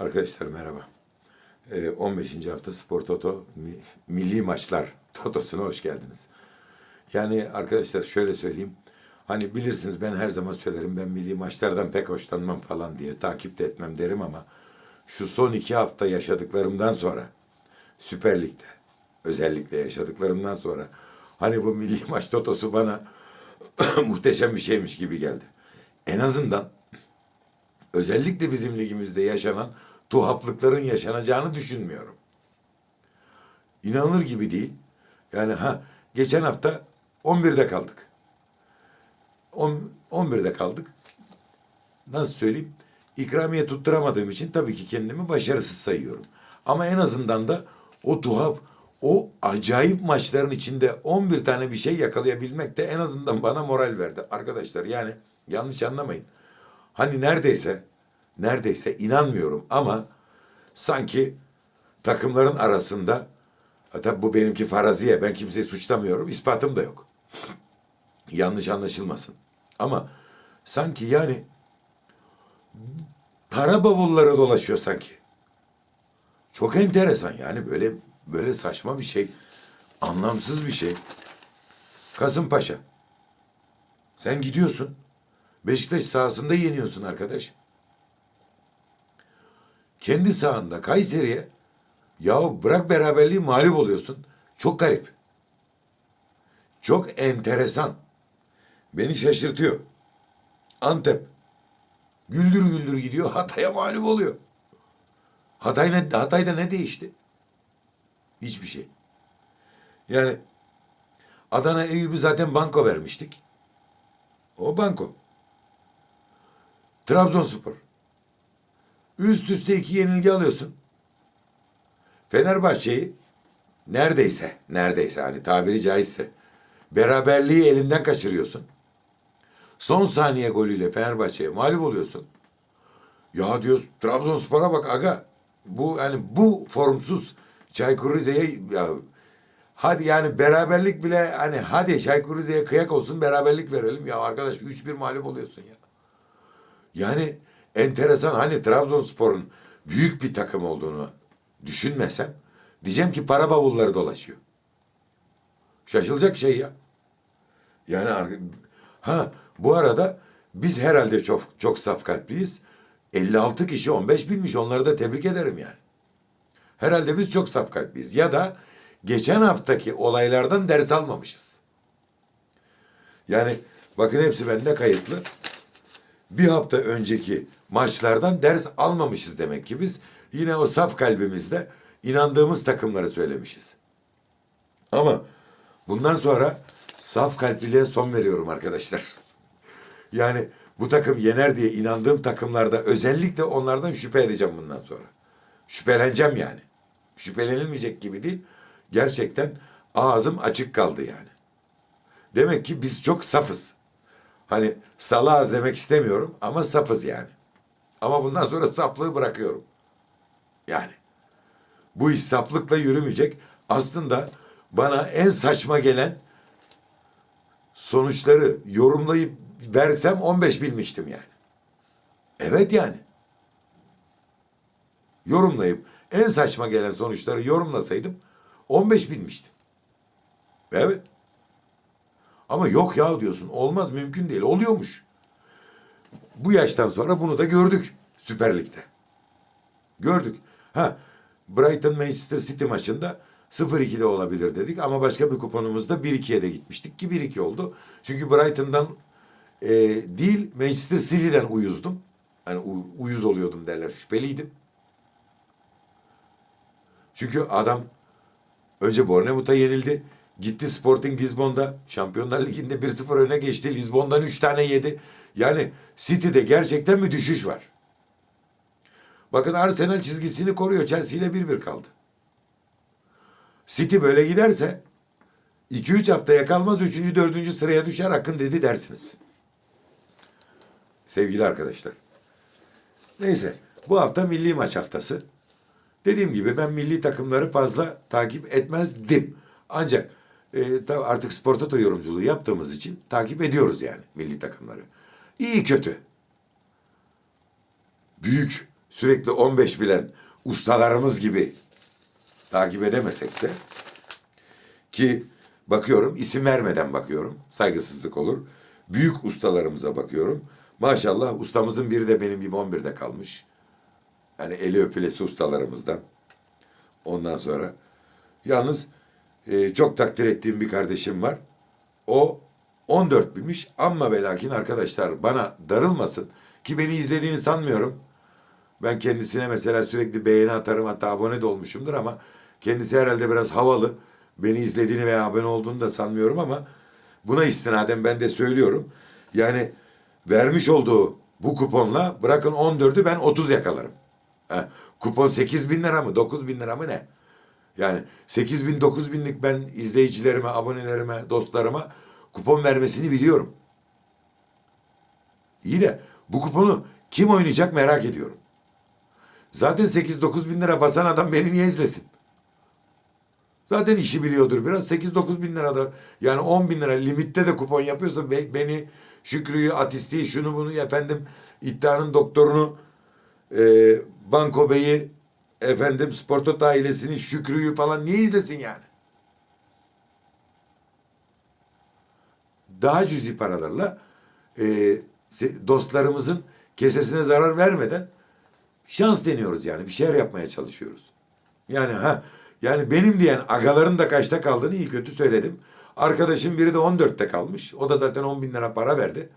Arkadaşlar merhaba. Ee, 15. hafta Spor Toto mi- Milli Maçlar Totosu'na hoş geldiniz. Yani arkadaşlar şöyle söyleyeyim. Hani bilirsiniz ben her zaman söylerim ben milli maçlardan pek hoşlanmam falan diye takip de etmem derim ama şu son iki hafta yaşadıklarımdan sonra Süper Lig'de özellikle yaşadıklarımdan sonra hani bu milli maç totosu bana muhteşem bir şeymiş gibi geldi. En azından özellikle bizim ligimizde yaşanan tuhaflıkların yaşanacağını düşünmüyorum. İnanılır gibi değil. Yani ha geçen hafta 11'de kaldık. On- 11'de kaldık. Nasıl söyleyeyim? İkramiye tutturamadığım için tabii ki kendimi başarısız sayıyorum. Ama en azından da o tuhaf, o acayip maçların içinde 11 tane bir şey yakalayabilmek de en azından bana moral verdi. Arkadaşlar yani yanlış anlamayın. Hani neredeyse, neredeyse inanmıyorum ama sanki takımların arasında, ha tabii bu benimki faraziye, ben kimseyi suçlamıyorum, ispatım da yok. Yanlış anlaşılmasın. Ama sanki yani para bavulları dolaşıyor sanki. Çok enteresan yani böyle böyle saçma bir şey. Anlamsız bir şey. Kasımpaşa. Sen gidiyorsun. Beşiktaş sahasında yeniyorsun arkadaş. Kendi sahanda Kayseri'ye ya bırak beraberliği mağlup oluyorsun. Çok garip. Çok enteresan. Beni şaşırtıyor. Antep. Güldür güldür gidiyor. Hatay'a mağlup oluyor. Hatay ne, Hatay'da ne değişti? Hiçbir şey. Yani Adana Eyüp'ü zaten banko vermiştik. O banko. Trabzonspor. Üst üste iki yenilgi alıyorsun. Fenerbahçe'yi neredeyse, neredeyse hani tabiri caizse beraberliği elinden kaçırıyorsun. Son saniye golüyle Fenerbahçe'ye mağlup oluyorsun. Ya diyoruz Trabzonspor'a bak aga. Bu yani bu formsuz Çaykur Rize'ye ya hadi yani beraberlik bile hani hadi Çaykur Rize'ye kıyak olsun beraberlik verelim. Ya arkadaş 3-1 mağlup oluyorsun ya. Yani enteresan hani Trabzonspor'un büyük bir takım olduğunu düşünmesem diyeceğim ki para bavulları dolaşıyor. Şaşılacak şey ya. Yani ha bu arada biz herhalde çok çok saf kalpliyiz. 56 kişi 15 binmiş onları da tebrik ederim yani. Herhalde biz çok saf kalpliyiz. Ya da geçen haftaki olaylardan ders almamışız. Yani bakın hepsi bende kayıtlı. Bir hafta önceki maçlardan ders almamışız demek ki biz. Yine o saf kalbimizde inandığımız takımları söylemişiz. Ama bundan sonra saf kalpliliğe son veriyorum arkadaşlar. Yani bu takım yener diye inandığım takımlarda özellikle onlardan şüphe edeceğim bundan sonra. Şüpheleneceğim yani. Şüphelenilmeyecek gibi değil. Gerçekten ağzım açık kaldı yani. Demek ki biz çok safız. Hani salağız demek istemiyorum ama safız yani. Ama bundan sonra saflığı bırakıyorum. Yani bu iş saflıkla yürümeyecek. Aslında bana en saçma gelen sonuçları yorumlayıp versem 15 bilmiştim yani. Evet yani. Yorumlayıp en saçma gelen sonuçları yorumlasaydım 15 bilmiştim. Evet. Ama yok ya diyorsun. Olmaz mümkün değil. Oluyormuş. Bu yaştan sonra bunu da gördük Süper Lig'de. Gördük. Ha Brighton Manchester City maçında 0-2'de olabilir dedik ama başka bir kuponumuzda 1-2'ye de gitmiştik ki 1-2 oldu. Çünkü Brighton'dan e, değil Manchester City'den uyuzdum. Hani uyuz oluyordum derler. Şüpheliydim. Çünkü adam önce Bournemouth'a yenildi. Gitti Sporting Lisbon'da Şampiyonlar Ligi'nde 1-0 öne geçti. Lisbon'dan 3 tane yedi. Yani City'de gerçekten bir düşüş var. Bakın Arsenal çizgisini koruyor. Chelsea ile 1-1 kaldı. City böyle giderse 2-3 haftaya kalmaz 3. 4. sıraya düşer Akın dedi dersiniz. Sevgili arkadaşlar. Neyse bu hafta milli maç haftası. Dediğim gibi ben milli takımları fazla takip etmezdim. Ancak e, artık spor toto yorumculuğu yaptığımız için takip ediyoruz yani milli takımları. İyi kötü. Büyük sürekli 15 bilen ustalarımız gibi takip edemesek de ki bakıyorum isim vermeden bakıyorum. Saygısızlık olur. Büyük ustalarımıza bakıyorum. Maşallah ustamızın biri de benim gibi 11'de kalmış. Yani eli öpülesi ustalarımızdan. Ondan sonra yalnız e, çok takdir ettiğim bir kardeşim var. O 14 bilmiş ama ve lakin arkadaşlar bana darılmasın ki beni izlediğini sanmıyorum. Ben kendisine mesela sürekli beğeni atarım hatta abone de olmuşumdur ama kendisi herhalde biraz havalı. Beni izlediğini veya abone olduğunu da sanmıyorum ama buna istinaden ben de söylüyorum. Yani vermiş olduğu bu kuponla bırakın 14'ü ben 30 yakalarım. Heh, kupon 8 bin lira mı 9 bin lira mı ne? Yani 8 bin 9 binlik ben izleyicilerime, abonelerime, dostlarıma kupon vermesini biliyorum. İyi de bu kuponu kim oynayacak merak ediyorum. Zaten 8-9 bin lira basan adam beni niye izlesin? Zaten işi biliyordur biraz. 8-9 bin lira da yani 10 bin lira limitte de kupon yapıyorsa be- beni Şükrü'yü, Atisti'yi, şunu bunu efendim iddianın doktorunu e, Banko Bey'i efendim Sportot ailesini Şükrü'yü falan niye izlesin yani? Daha cüzi paralarla e, dostlarımızın kesesine zarar vermeden şans deniyoruz yani bir şeyler yapmaya çalışıyoruz. Yani ha yani benim diyen agaların da kaçta kaldığını iyi kötü söyledim. Arkadaşım biri de 14'te kalmış. O da zaten 10 bin lira para verdi.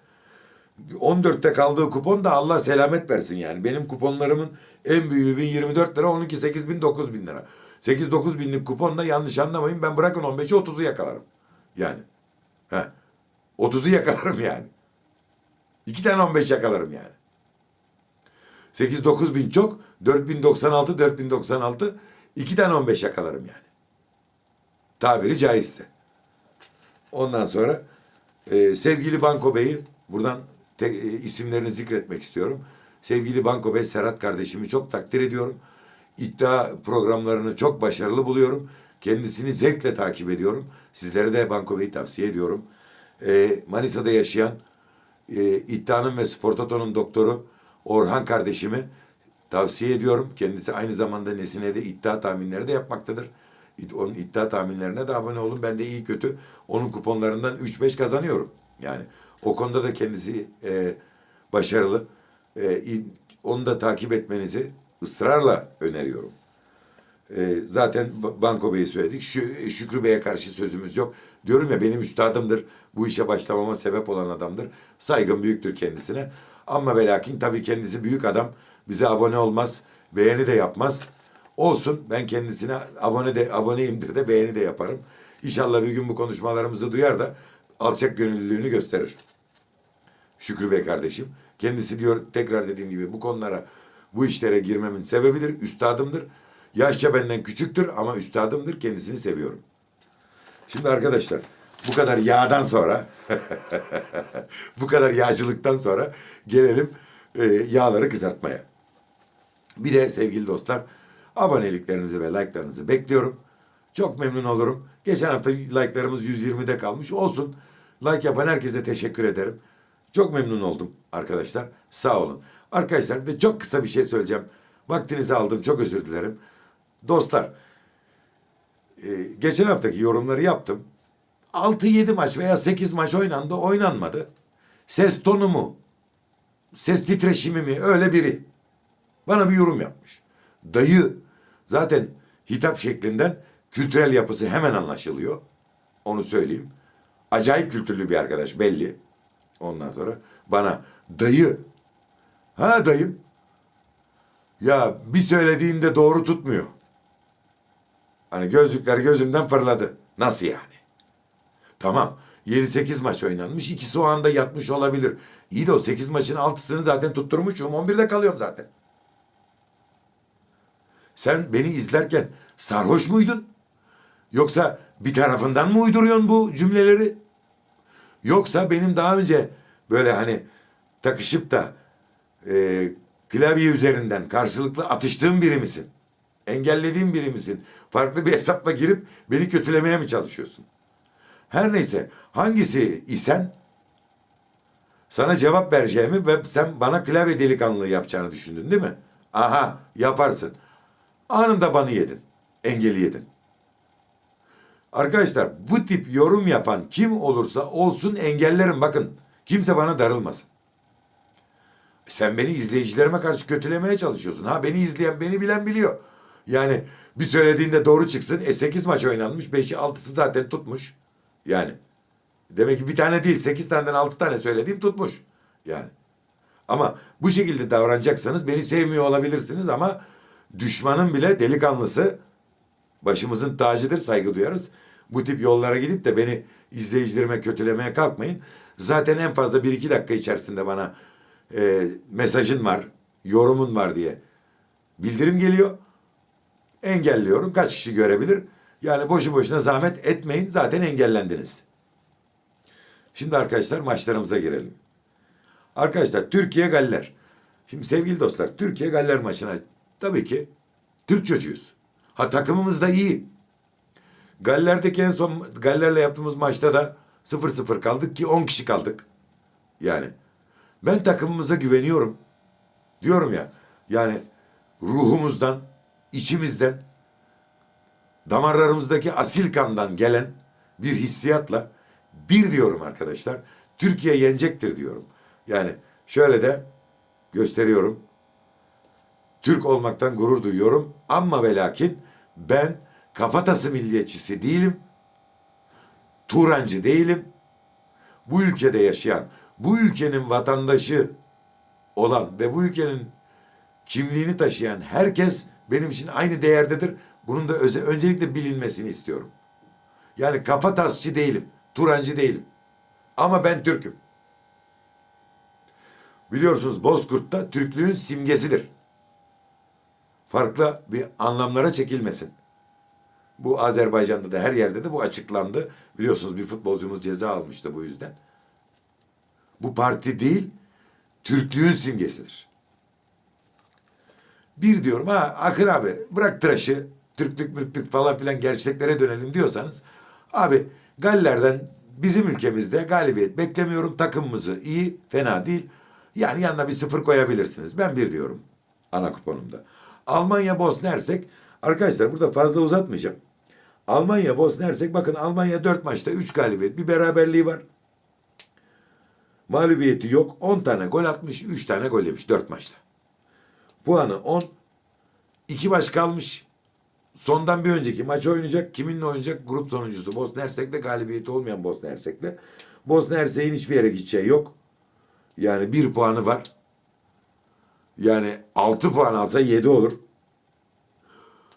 14'te kaldığı kupon da Allah selamet versin yani. Benim kuponlarımın en büyüğü 1024 lira, onunki 8 bin 9 bin lira. 8-9 binlik kuponla yanlış anlamayın ben bırakın 15'i 30'u yakalarım. Yani. Heh. 30'u yakalarım yani. İki tane 15 yakalarım yani. 8-9 bin çok. 4096, 4096. iki tane 15 yakalarım yani. Tabiri caizse. Ondan sonra e, sevgili Banko Bey'i buradan te- e, isimlerini zikretmek istiyorum. Sevgili Banko Bey Serhat kardeşimi çok takdir ediyorum. İddia programlarını çok başarılı buluyorum. Kendisini zevkle takip ediyorum. Sizlere de Banko Bey'i tavsiye ediyorum. E, Manisa'da yaşayan e, iddianın ve sportotonun doktoru Orhan kardeşimi tavsiye ediyorum. Kendisi aynı zamanda Nesine'de iddia tahminleri de yapmaktadır. Onun iddia tahminlerine de abone olun. Ben de iyi kötü onun kuponlarından 3-5 kazanıyorum. Yani o konuda da kendisi e, başarılı. E, i- onu da takip etmenizi ısrarla öneriyorum. E, zaten Ba- Banko Bey'i söyledik. Şu, Şükrü Bey'e karşı sözümüz yok. Diyorum ya benim üstadımdır. Bu işe başlamama sebep olan adamdır. Saygım büyüktür kendisine. Ama ve lakin tabii kendisi büyük adam. Bize abone olmaz. Beğeni de yapmaz. Olsun ben kendisine abone de aboneyimdir de beğeni de yaparım. İnşallah bir gün bu konuşmalarımızı duyar da alçak gönüllülüğünü gösterir. Şükrü Bey kardeşim. Kendisi diyor tekrar dediğim gibi bu konulara bu işlere girmemin sebebidir. Üstadımdır. Yaşça benden küçüktür ama üstadımdır. Kendisini seviyorum. Şimdi arkadaşlar bu kadar yağdan sonra bu kadar yağcılıktan sonra gelelim e, yağları kızartmaya. Bir de sevgili dostlar aboneliklerinizi ve like'larınızı bekliyorum. Çok memnun olurum. Geçen hafta like'larımız 120'de kalmış. Olsun. Like yapan herkese teşekkür ederim. Çok memnun oldum arkadaşlar. Sağ olun. Arkadaşlar bir de çok kısa bir şey söyleyeceğim. Vaktinizi aldım. Çok özür dilerim. Dostlar e, geçen haftaki yorumları yaptım. 6-7 maç veya 8 maç oynandı, oynanmadı. Ses tonu mu? Ses titreşimi mi? Öyle biri. Bana bir yorum yapmış. Dayı zaten hitap şeklinden kültürel yapısı hemen anlaşılıyor. Onu söyleyeyim. Acayip kültürlü bir arkadaş belli. Ondan sonra bana dayı. Ha dayım. Ya bir söylediğinde doğru tutmuyor. Hani gözlükler gözümden fırladı. Nasıl yani? Tamam. 7-8 maç oynanmış. İkisi o anda yatmış olabilir. İyi de o 8 maçın 6'sını zaten tutturmuşum. 11'de kalıyorum zaten. Sen beni izlerken sarhoş muydun? Yoksa bir tarafından mı uyduruyorsun bu cümleleri? Yoksa benim daha önce böyle hani takışıp da e, klavye üzerinden karşılıklı atıştığım biri misin? Engellediğim biri misin? Farklı bir hesapla girip beni kötülemeye mi çalışıyorsun? Her neyse hangisi isen sana cevap vereceğimi ve sen bana klavye delikanlılığı yapacağını düşündün değil mi? Aha yaparsın. Anında banı yedin. Engeli yedin. Arkadaşlar bu tip yorum yapan kim olursa olsun engellerim bakın. Kimse bana darılmasın. Sen beni izleyicilerime karşı kötülemeye çalışıyorsun. Ha beni izleyen beni bilen biliyor. Yani bir söylediğinde doğru çıksın. E 8 maç oynanmış. 5'i 6'sı zaten tutmuş. Yani. Demek ki bir tane değil 8 taneden 6 tane söylediğim tutmuş. Yani. Ama bu şekilde davranacaksanız beni sevmiyor olabilirsiniz ama düşmanın bile delikanlısı başımızın tacıdır saygı duyarız. Bu tip yollara gidip de beni izleyicilerime kötülemeye kalkmayın. Zaten en fazla bir iki dakika içerisinde bana e, mesajın var, yorumun var diye bildirim geliyor. Engelliyorum. Kaç kişi görebilir? Yani boşu boşuna zahmet etmeyin. Zaten engellendiniz. Şimdi arkadaşlar maçlarımıza girelim. Arkadaşlar Türkiye Galler. Şimdi sevgili dostlar Türkiye Galler maçına tabii ki Türk çocuğuyuz. Ha takımımız da iyi. Galler'deki en son Galler'le yaptığımız maçta da 0-0 kaldık ki 10 kişi kaldık. Yani ben takımımıza güveniyorum. Diyorum ya yani ruhumuzdan, içimizden, damarlarımızdaki asil kandan gelen bir hissiyatla bir diyorum arkadaşlar. Türkiye yenecektir diyorum. Yani şöyle de gösteriyorum. Türk olmaktan gurur duyuyorum. Ama ve lakin ben kafatası milliyetçisi değilim. Turancı değilim. Bu ülkede yaşayan, bu ülkenin vatandaşı olan ve bu ülkenin kimliğini taşıyan herkes benim için aynı değerdedir. Bunun da öze, öncelikle bilinmesini istiyorum. Yani kafa tasçı değilim, Turancı değilim. Ama ben Türk'üm. Biliyorsunuz Bozkurt da Türklüğün simgesidir. Farklı bir anlamlara çekilmesin. Bu Azerbaycan'da da her yerde de bu açıklandı. Biliyorsunuz bir futbolcumuz ceza almıştı bu yüzden. Bu parti değil, Türklüğün simgesidir. Bir diyorum ha Akın abi bırak tıraşı, Türklük mürklük falan filan gerçeklere dönelim diyorsanız. Abi Galler'den bizim ülkemizde galibiyet beklemiyorum. Takımımızı iyi, fena değil. Yani yanına bir sıfır koyabilirsiniz. Ben bir diyorum ana kuponumda. Almanya Bosna Hersek arkadaşlar burada fazla uzatmayacağım. Almanya Bosna Hersek bakın Almanya 4 maçta 3 galibiyet bir beraberliği var. Mağlubiyeti yok. 10 tane gol atmış, 3 tane gol yemiş 4 maçta. Puanı 10. 2 maç kalmış. Sondan bir önceki maç oynayacak. Kiminle oynayacak? Grup sonuncusu. Bosna Hersek'le galibiyeti olmayan Bosna Hersek'le. Bosna Hersek'in hiçbir yere gideceği yok. Yani bir puanı var. Yani 6 puan alsa 7 olur.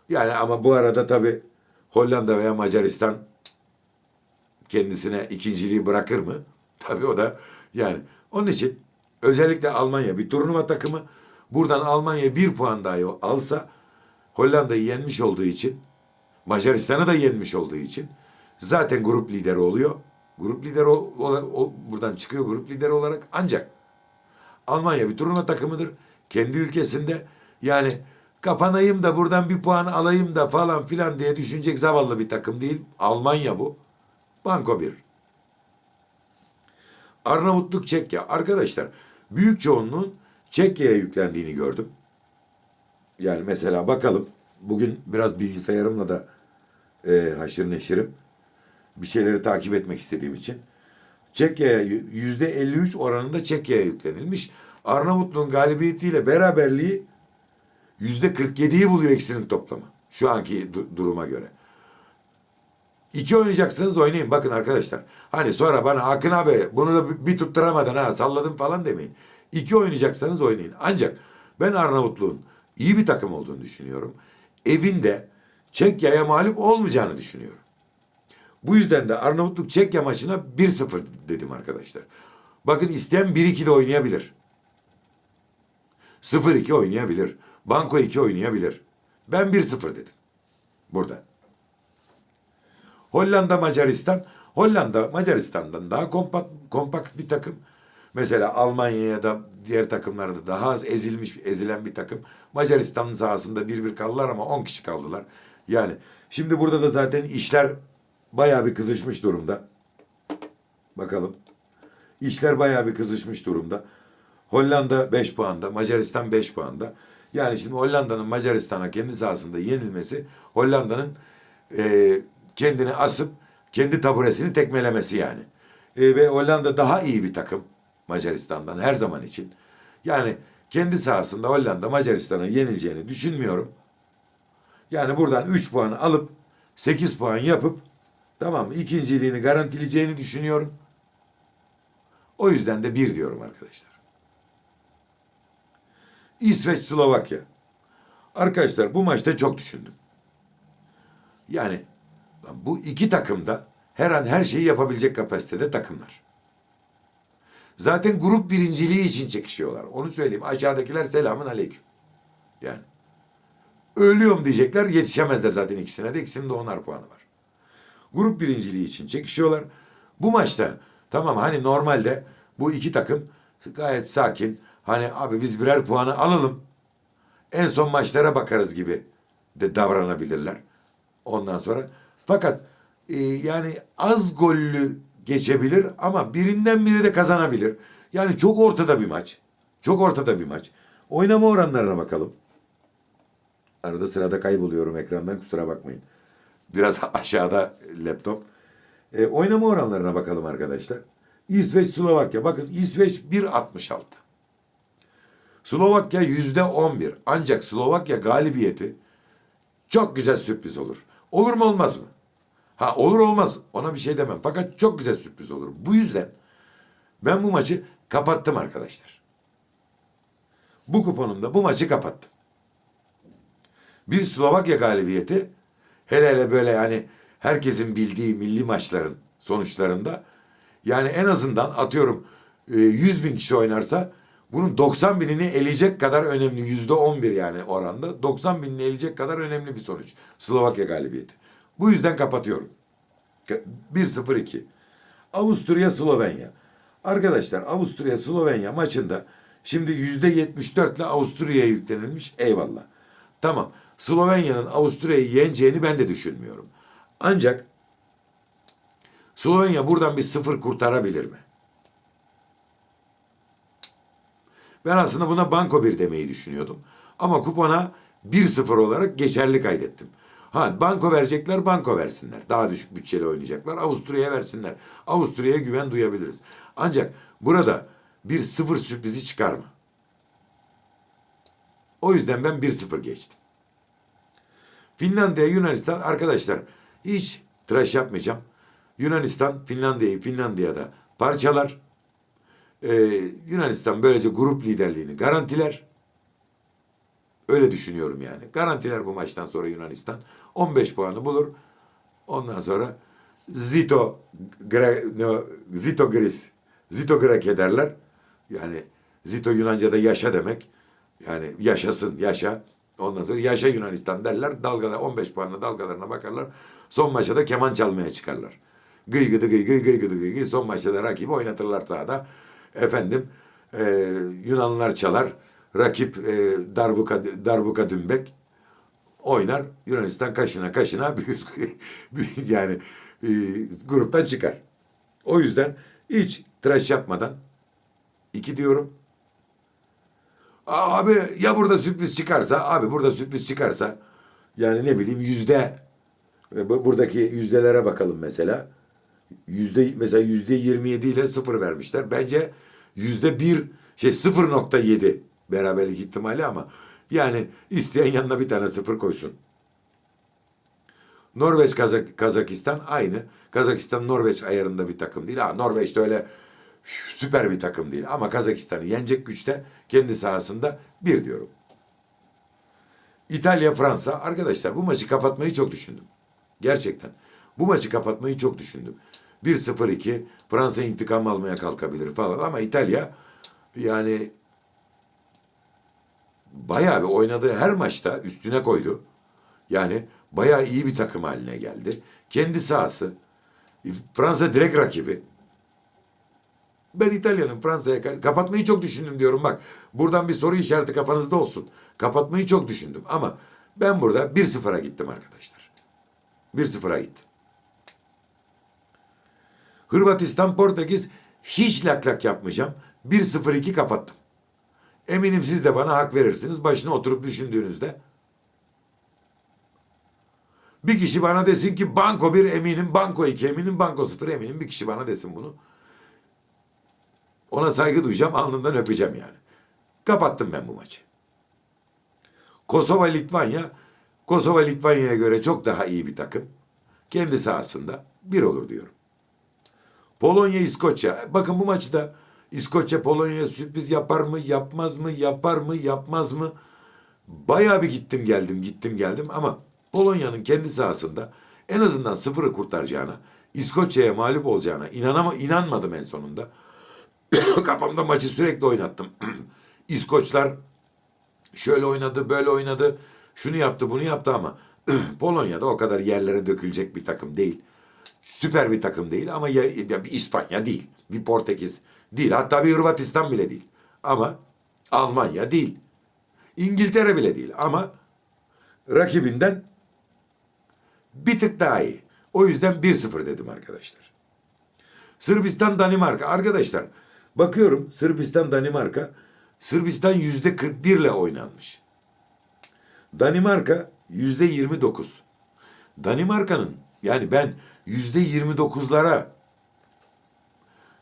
Yani ama bu arada tabi Hollanda veya Macaristan kendisine ikinciliği bırakır mı? Tabii o da yani onun için özellikle Almanya bir turnuva takımı buradan Almanya bir puan dahi alsa Hollanda'yı yenmiş olduğu için Macaristan'ı da yenmiş olduğu için zaten grup lideri oluyor. Grup lideri o, o, o- buradan çıkıyor grup lideri olarak ancak Almanya bir turnuva takımıdır. Kendi ülkesinde yani kapanayım da buradan bir puan alayım da falan filan diye düşünecek zavallı bir takım değil. Almanya bu. Banko bir. Arnavutluk Çekya. Arkadaşlar büyük çoğunluğun Çekya'ya yüklendiğini gördüm. Yani mesela bakalım. Bugün biraz bilgisayarımla da e, haşır neşirim. Bir şeyleri takip etmek istediğim için. Çekya'ya yüzde 53 oranında Çekya'ya yüklenilmiş. Arnavutluğun galibiyetiyle beraberliği yüzde 47'yi buluyor ikisinin toplamı. Şu anki du- duruma göre. İki oynayacaksınız oynayın. Bakın arkadaşlar. Hani sonra bana Akın abi bunu da bir tutturamadın ha salladım falan demeyin. İki oynayacaksanız oynayın. Ancak ben Arnavutluğun iyi bir takım olduğunu düşünüyorum. Evinde Çekya'ya mağlup olmayacağını düşünüyorum. Bu yüzden de Arnavutluk Çekya maçına 1-0 dedim arkadaşlar. Bakın isteyen 1-2 de oynayabilir. 0-2 oynayabilir. Banko 2 oynayabilir. Ben 1-0 dedim. Burada. Hollanda Macaristan. Hollanda Macaristan'dan daha kompakt, kompakt bir takım. Mesela Almanya'ya da diğer takımlarda daha az ezilmiş, ezilen bir takım. Macaristan'ın sahasında 1-1 kaldılar ama 10 kişi kaldılar. Yani şimdi burada da zaten işler bayağı bir kızışmış durumda. Bakalım. İşler bayağı bir kızışmış durumda. Hollanda 5 puanda, Macaristan 5 puanda. Yani şimdi Hollanda'nın Macaristan'a kendi sahasında yenilmesi Hollanda'nın e, kendini asıp kendi taburesini tekmelemesi yani. E, ve Hollanda daha iyi bir takım Macaristan'dan her zaman için. Yani kendi sahasında Hollanda Macaristan'a yenileceğini düşünmüyorum. Yani buradan 3 puanı alıp 8 puan yapıp tamam ikinciliğini garantileyeceğini düşünüyorum. O yüzden de 1 diyorum arkadaşlar. İsveç Slovakya. Arkadaşlar bu maçta çok düşündüm. Yani bu iki takım da her an her şeyi yapabilecek kapasitede takımlar. Zaten grup birinciliği için çekişiyorlar. Onu söyleyeyim. Aşağıdakiler selamın aleyküm. Yani. Ölüyorum diyecekler yetişemezler zaten ikisine de. İkisinin de onar puanı var. Grup birinciliği için çekişiyorlar. Bu maçta tamam hani normalde bu iki takım gayet sakin. Hani abi biz birer puanı alalım. En son maçlara bakarız gibi de davranabilirler. Ondan sonra fakat e, yani az gollü geçebilir ama birinden biri de kazanabilir. Yani çok ortada bir maç. Çok ortada bir maç. Oynama oranlarına bakalım. Arada sırada kayboluyorum ekrandan kusura bakmayın. Biraz aşağıda laptop. E, oynama oranlarına bakalım arkadaşlar. İsveç Slovakya. Bakın İsveç 1.66. Slovakya yüzde 11. Ancak Slovakya galibiyeti çok güzel sürpriz olur. Olur mu olmaz mı? Ha olur olmaz ona bir şey demem. Fakat çok güzel sürpriz olur. Bu yüzden ben bu maçı kapattım arkadaşlar. Bu kuponumda bu maçı kapattım. Bir Slovakya galibiyeti hele hele böyle yani herkesin bildiği milli maçların sonuçlarında yani en azından atıyorum e, 100 bin kişi oynarsa bunun 90 binini eleyecek kadar önemli yüzde 11 yani oranda 90 binini eleyecek kadar önemli bir sonuç Slovakya galibiyeti. Bu yüzden kapatıyorum. 1-0-2. Avusturya Slovenya. Arkadaşlar Avusturya Slovenya maçında şimdi yüzde 74 ile Avusturya'ya yüklenilmiş. Eyvallah. Tamam. Slovenya'nın Avusturya'yı yeneceğini ben de düşünmüyorum. Ancak Slovenya buradan bir sıfır kurtarabilir mi? Ben aslında buna banko bir demeyi düşünüyordum. Ama kupona 1-0 olarak geçerli kaydettim. Ha banko verecekler banko versinler. Daha düşük bütçeli oynayacaklar. Avusturya'ya versinler. Avusturya'ya güven duyabiliriz. Ancak burada bir sıfır sürprizi çıkar mı? O yüzden ben 1-0 geçtim. Finlandiya, Yunanistan arkadaşlar hiç tıraş yapmayacağım. Yunanistan Finlandiya'yı Finlandiya'da parçalar. Ee, Yunanistan böylece grup liderliğini garantiler. Öyle düşünüyorum yani. Garantiler bu maçtan sonra Yunanistan. 15 puanı bulur. Ondan sonra Zito Gre, no, Zito Gris Zito Grek ederler. Yani Zito Yunanca'da yaşa demek. Yani yaşasın, yaşa. Ondan sonra yaşa Yunanistan derler. Dalgada 15 puanla dalgalarına bakarlar. Son maçta da keman çalmaya çıkarlar. Gıy gıdı gıy gıy gıy gıdı gıy gıy. Son maçta da rakibi oynatırlar sahada. Efendim e, Yunanlılar çalar. Rakip e, darbuka, darbuka dümbek oynar. Yunanistan kaşına kaşına büyük, yani e, gruptan çıkar. O yüzden hiç tıraş yapmadan iki diyorum. Abi ya burada sürpriz çıkarsa abi burada sürpriz çıkarsa yani ne bileyim yüzde buradaki yüzdelere bakalım mesela. Yüzde mesela yüzde 27 ile sıfır vermişler. Bence yüzde bir şey 0.7 beraberlik ihtimali ama yani isteyen yanına bir tane sıfır koysun. Norveç Kazak Kazakistan aynı. Kazakistan Norveç ayarında bir takım değil. Ha Norveç de öyle süper bir takım değil ama Kazakistan'ı yenecek güçte kendi sahasında bir diyorum. İtalya Fransa arkadaşlar bu maçı kapatmayı çok düşündüm. Gerçekten. Bu maçı kapatmayı çok düşündüm. 1-0-2 Fransa intikam almaya kalkabilir falan ama İtalya yani bayağı bir oynadığı her maçta üstüne koydu. Yani bayağı iyi bir takım haline geldi. Kendi sahası. Fransa direkt rakibi. Ben İtalya'nın Fransa'ya kapatmayı çok düşündüm diyorum bak. Buradan bir soru işareti kafanızda olsun. Kapatmayı çok düşündüm ama ben burada 1-0'a gittim arkadaşlar. 1-0'a gittim. Hırvatistan Portekiz hiç lak lak yapmayacağım. 1-0-2 kapattım. Eminim siz de bana hak verirsiniz. Başına oturup düşündüğünüzde. Bir kişi bana desin ki banko bir eminim, banko iki eminim, banko sıfır eminim. Bir kişi bana desin bunu. Ona saygı duyacağım, alnından öpeceğim yani. Kapattım ben bu maçı. Kosova Litvanya, Kosova Litvanya'ya göre çok daha iyi bir takım. Kendi sahasında bir olur diyorum. Polonya İskoçya. Bakın bu maçı da İskoçya Polonya'ya sürpriz yapar mı, yapmaz mı, yapar mı, yapmaz mı? Bayağı bir gittim geldim, gittim geldim ama Polonya'nın kendi sahasında en azından sıfırı kurtaracağına, İskoçya'ya mağlup olacağına inanama, inanmadım en sonunda. Kafamda maçı sürekli oynattım. İskoçlar şöyle oynadı, böyle oynadı, şunu yaptı, bunu yaptı ama Polonya'da o kadar yerlere dökülecek bir takım değil. Süper bir takım değil ama ya, ya bir İspanya değil, bir Portekiz değil, hatta bir Hırvatistan bile değil. Ama Almanya değil, İngiltere bile değil ama rakibinden bir tık daha iyi. O yüzden 1-0 dedim arkadaşlar. Sırbistan Danimarka. Arkadaşlar bakıyorum Sırbistan Danimarka. Sırbistan yüzde 41 ile oynanmış. Danimarka yüzde 29. Danimarka'nın yani ben yüzde 29'lara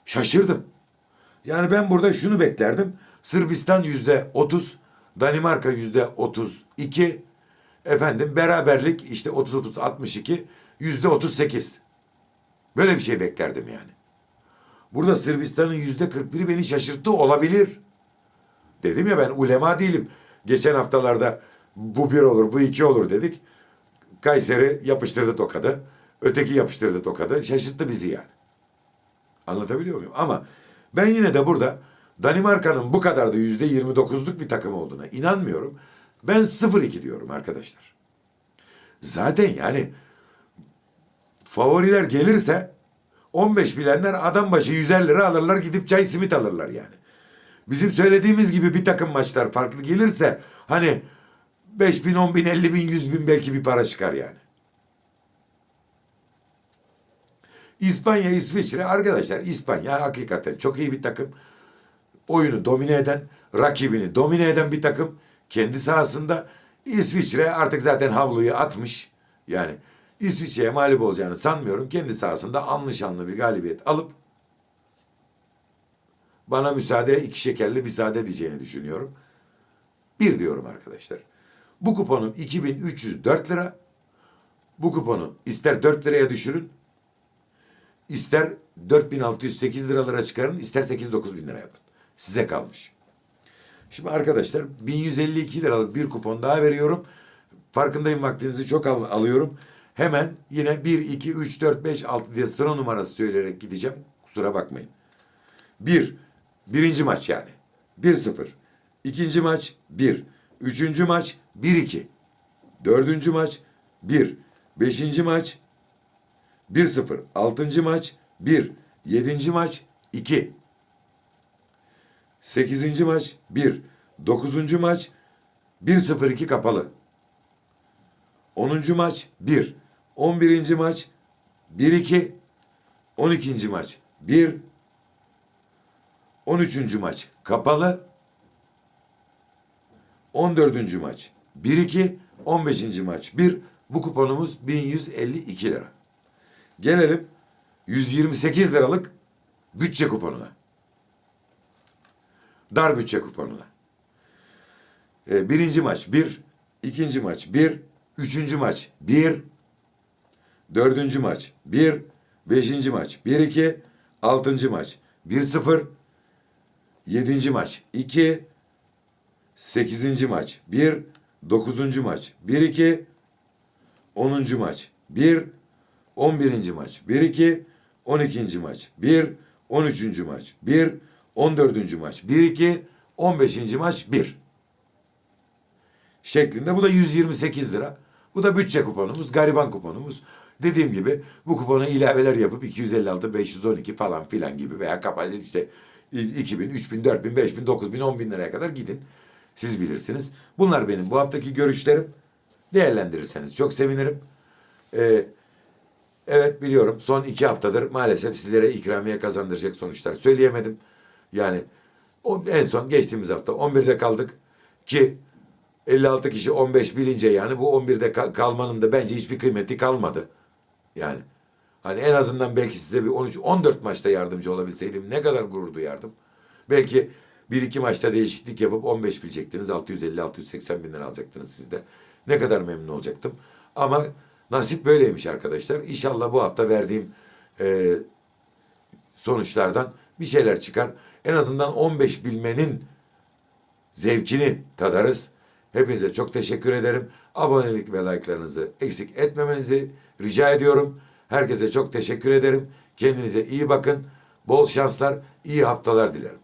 şaşırdım. Yani ben burada şunu beklerdim. Sırbistan yüzde 30, Danimarka yüzde 32, efendim beraberlik işte 30 30 62, yüzde 38. Böyle bir şey beklerdim yani. Burada Sırbistan'ın yüzde 41'i beni şaşırttı olabilir. Dedim ya ben ulema değilim. Geçen haftalarda bu bir olur, bu iki olur dedik. Kayseri yapıştırdı tokadı. Öteki yapıştırdı tokadı. Şaşırttı bizi yani. Anlatabiliyor muyum? Ama ben yine de burada Danimarka'nın bu kadar da yüzde 29'luk bir takım olduğuna inanmıyorum. Ben 0-2 diyorum arkadaşlar. Zaten yani favoriler gelirse 15 bilenler adam başı 150 lira alırlar gidip çay simit alırlar yani. Bizim söylediğimiz gibi bir takım maçlar farklı gelirse hani 5 bin, 10 bin, 50 bin, 100 bin belki bir para çıkar yani. İspanya, İsviçre arkadaşlar İspanya hakikaten çok iyi bir takım. Oyunu domine eden, rakibini domine eden bir takım. Kendi sahasında İsviçre artık zaten havluyu atmış. Yani İsviçre'ye mağlup olacağını sanmıyorum. Kendi sahasında anlı bir galibiyet alıp bana müsaade iki şekerli müsaade diyeceğini düşünüyorum. Bir diyorum arkadaşlar. Bu kuponum 2304 lira. Bu kuponu ister 4 liraya düşürün, ister 4608 liralara çıkarın, ister 8-9 bin lira yapın. Size kalmış. Şimdi arkadaşlar 1152 liralık bir kupon daha veriyorum. Farkındayım vaktinizi çok al- alıyorum. Hemen yine 1, 2, 3, 4, 5, 6 diye sıra numarası söyleyerek gideceğim. Kusura bakmayın. 1. Birinci maç yani. 1-0. İkinci maç 1. Üçüncü maç 1-2. Dördüncü maç 1. Beşinci maç 1-0. Altıncı maç 1. Yedinci maç 2. Sekizinci maç 1. Dokuzuncu maç 1-0-2 kapalı. Onuncu maç 1. On birinci maç 1-2. On ikinci maç 1. 13. maç kapalı. 14. maç 1-2. 15. maç 1. Bu kuponumuz 1152 lira. Gelelim 128 liralık bütçe kuponuna. Dar bütçe kuponuna. E, birinci maç bir, ikinci maç bir, üçüncü maç bir, dördüncü maç bir, beşinci maç bir iki, altıncı maç bir sıfır, yedinci maç iki, sekizinci maç bir, dokuzuncu maç bir iki, onuncu maç bir, 11. maç 1-2, 12. maç 1, 13. maç 1, 14. maç 1-2, 15. maç 1 şeklinde. Bu da 128 lira. Bu da bütçe kuponumuz, gariban kuponumuz. Dediğim gibi bu kupona ilaveler yapıp 256, 512 falan filan gibi veya kapat işte 2000, 3000, 4000, 5000, 9000, 10000 liraya kadar gidin. Siz bilirsiniz. Bunlar benim bu haftaki görüşlerim. Değerlendirirseniz çok sevinirim. Ee, evet biliyorum son iki haftadır maalesef sizlere ikramiye kazandıracak sonuçlar söyleyemedim. Yani O, en son geçtiğimiz hafta 11'de kaldık ki 56 kişi 15 bilince yani bu 11'de ka- kalmanın da bence hiçbir kıymeti kalmadı. Yani hani en azından belki size bir 13 14 maçta yardımcı olabilseydim ne kadar gurur duyardım. Belki bir iki maçta değişiklik yapıp 15 bilecektiniz. 650-680 bin lira alacaktınız siz de. Ne kadar memnun olacaktım. Ama nasip böyleymiş arkadaşlar. İnşallah bu hafta verdiğim e, sonuçlardan bir şeyler çıkar. En azından 15 bilmenin zevkini tadarız. Hepinize çok teşekkür ederim. Abonelik ve like'larınızı eksik etmemenizi rica ediyorum. Herkese çok teşekkür ederim. Kendinize iyi bakın. Bol şanslar, iyi haftalar dilerim.